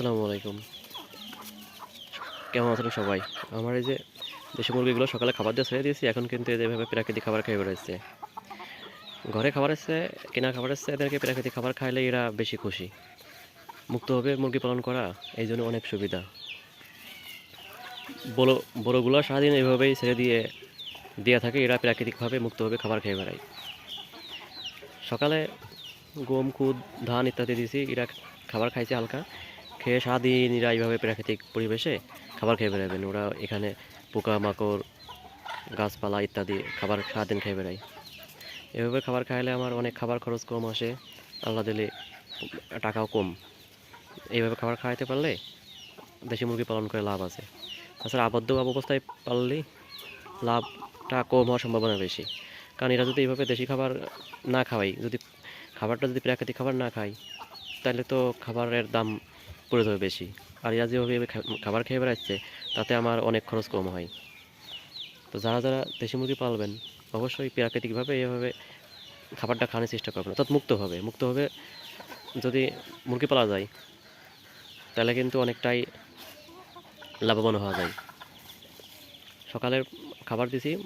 আসসালামু আলাইকুম। কেমন আছেন সবাই? আমার এই যে দেশি মুরগিগুলো সকালে খাবার দিয়ে ছেড়ে দিয়েছি, এখন কিন্তু এভাবে প্রাকৃতিক খাবার খেয়ে বেরোচ্ছে ঘরে খাবার এসছে কেনা খাবার এসছে এদেরকে প্রাকৃতিক খাবার খাইলে এরা বেশি খুশি। মুক্তভাবে মুরগি পালন করা, এই জন্য অনেক সুবিধা। বড়ো বড়োগুলো সারাদিন এইভাবেই ছেড়ে দিয়ে দেওয়া থাকে, এরা প্রাকৃতিকভাবে মুক্তভাবে খাবার খেয়ে বেড়ায়। সকালে গম, খুদ, ধান ইত্যাদি দিয়েছি, এরা খাবার খাইছে হালকা। খেয়ে সারাদিন এরা এইভাবে প্রাকৃতিক পরিবেশে খাবার খেয়ে বেড়াবেন। ওরা এখানে পোকা মাকড় গাছপালা ইত্যাদি খাবার সারাদিন খেয়ে বেড়ায়। এভাবে খাবার খাইলে আমার অনেক খাবার খরচ কম আসে, আল্লাহ দিলে টাকাও কম। এইভাবে খাবার খাওয়াইতে পারলে দেশি মুরগি পালন করে লাভ আছে। তাছাড়া আবদ্ধ অবস্থায় পাললে লাভটা কম হওয়ার সম্ভাবনা বেশি। কারণ এরা যদি এইভাবে দেশি খাবার না খাওয়াই যদি খাবারটা যদি প্রাকৃতিক খাবার না খাই তাহলে তো খাবারের দাম যাবে বেশি। আর এরা যেভাবে খাবার খেয়ে বেড়াচ্ছে, তাতে আমার অনেক খরচ কম হয়। তো যারা যারা দেশি মুরগি পালবেন, অবশ্যই প্রাকৃতিকভাবে এভাবে খাবারটা খাওয়ানোর চেষ্টা করবেন। অর্থাৎ মুক্তভাবে মুক্তভাবে যদি মুরগি পালা যায়, তাহলে কিন্তু অনেকটাই লাভবান হওয়া যায়। সকালের খাবার দিছি।